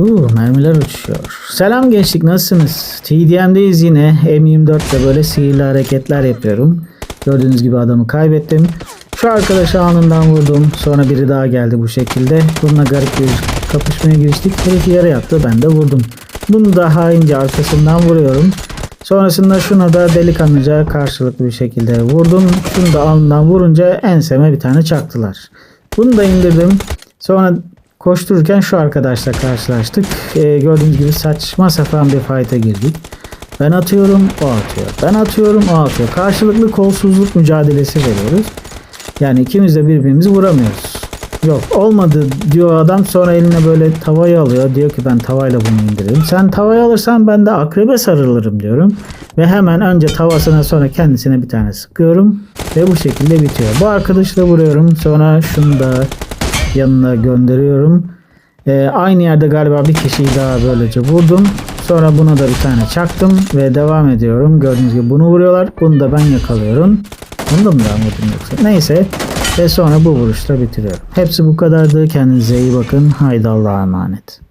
Uuu mermiler uçuyor. Selam gençlik nasılsınız? TDM'deyiz yine. M24'te böyle sihirli hareketler yapıyorum. Gördüğünüz gibi adamı kaybettim. Şu arkadaşı anından vurdum. Sonra biri daha geldi bu şekilde. Bununla garip bir kapışmaya giriştik. Herif yere yattı ben de vurdum. Bunu da haince arkasından vuruyorum. Sonrasında şuna da delikanlıca karşılıklı bir şekilde vurdum. Şunu da alnından vurunca enseme bir tane çaktılar. Bunu da indirdim. Sonra koştururken şu arkadaşla karşılaştık. Ee, gördüğünüz gibi saçma sapan bir fight'a girdik. Ben atıyorum, o atıyor. Ben atıyorum, o atıyor. Karşılıklı kolsuzluk mücadelesi veriyoruz. Yani ikimiz de birbirimizi vuramıyoruz. Yok olmadı diyor adam sonra eline böyle tavayı alıyor. Diyor ki ben tavayla bunu indiririm. Sen tavayı alırsan ben de akrebe sarılırım diyorum. Ve hemen önce tavasına sonra kendisine bir tane sıkıyorum. Ve bu şekilde bitiyor. Bu arkadaşı da vuruyorum. Sonra şunu da yanına gönderiyorum. Ee, aynı yerde galiba bir kişiyi daha böylece vurdum. Sonra buna da bir tane çaktım ve devam ediyorum. Gördüğünüz gibi bunu vuruyorlar. Bunu da ben yakalıyorum. Bunu da mı daha vurdum yoksa? Neyse. Ve sonra bu vuruşla bitiriyorum. Hepsi bu kadardı. Kendinize iyi bakın. Haydi Allah'a emanet.